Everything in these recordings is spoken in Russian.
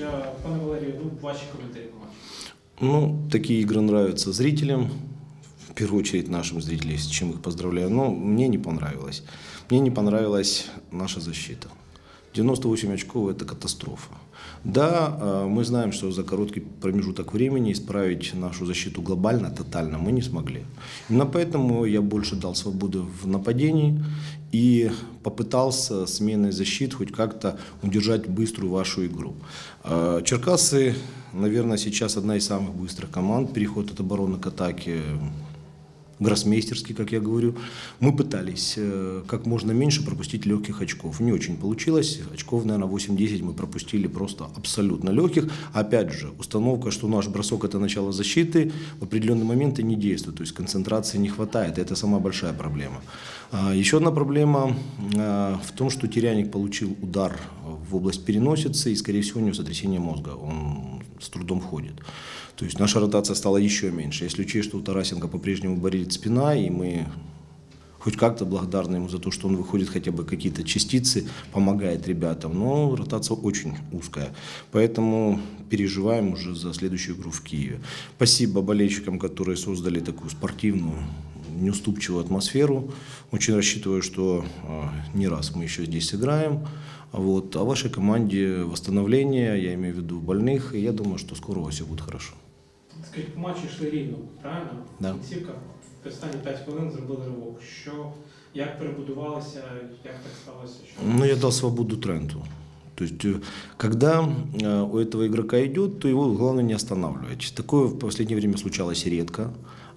Е, Пане Валерію, ну, ваші коментарі по матчу. Ну, такие игры нравятся зрителям, в первую очередь нашим зрителям, с чем их поздравляю. Но мне не понравилось. Мне не понравилась наша защита. 98 очков – это катастрофа. Да, э, мы знаем, что за короткий промежуток времени исправить нашу защиту глобально, тотально мы не смогли. Именно поэтому я больше дал свободы в нападении и попытался сменой защит хоть как-то удержать быструю вашу игру. Э, Черкасы, наверное, сейчас одна из самых быстрых команд. Переход от обороны к атаке гроссмейстерский, как я говорю. Мы пытались э, как можно меньше пропустить легких очков. Не очень получилось. Очков, наверное, 8-10 мы пропустили просто абсолютно легких. Опять же, установка, что наш бросок – это начало защиты, в определенный момент и не действует. То есть концентрации не хватает. Это самая большая проблема. А, Еще одна проблема э, в том, что Теряник получил удар в область переносицы и, скорее всего, у него сотрясение мозга. Он с трудом ходит. То есть наша ротация стала еще меньше. Если учесть, что у Тарасенко по-прежнему болит спина, и мы хоть как-то благодарны ему за то, что он выходит хотя бы какие-то частицы, помогает ребятам, но ротация очень узкая. Поэтому переживаем уже за следующую игру в Киеве. Спасибо болельщикам, которые создали такую спортивную, неуступчивую атмосферу. Очень рассчитываю, что э, не раз мы еще здесь сыграем. Вот. А вашей команде восстановление, я имею в виду больных, и я думаю, что скоро у вас все будет хорошо. Скажіть, по матчі йшли рівно, правильно? Да. Кінцівка в останні 5 хвилин зробили ривок. Що, як перебудувалися, як так сталося? Що... Ну, я дал свободу тренду. То есть, э, когда э, у этого игрока идет, то его главное не останавливать. Такое в последнее время случалось редко.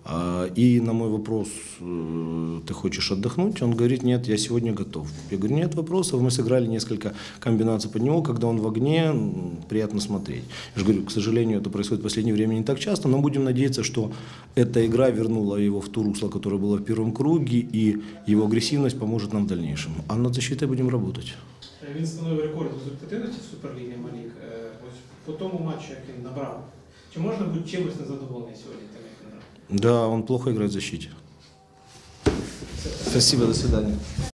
А, И на мой вопрос, э, ты хочешь отдохнуть? Он говорит, нет, я сегодня готов. Я говорю, нет вопросов. Мы сыграли несколько комбинаций под него, когда он в огне, приятно смотреть. Я же говорю, к сожалению, это происходит в последнее время не так часто, но будем надеяться, что эта игра вернула его в ту русло, которое было в первом круге, и его агрессивность поможет нам в дальнейшем. А над защитой будем работать. Е, Він встановив рекорд результативності в Суперлігі Малік. Е, Ось по тому матчу, як він набрав. Чи можна бути чимось незадоволений сьогодні тим, як він грав? Да, он плохо играет в защите. Спасибо, до свидания.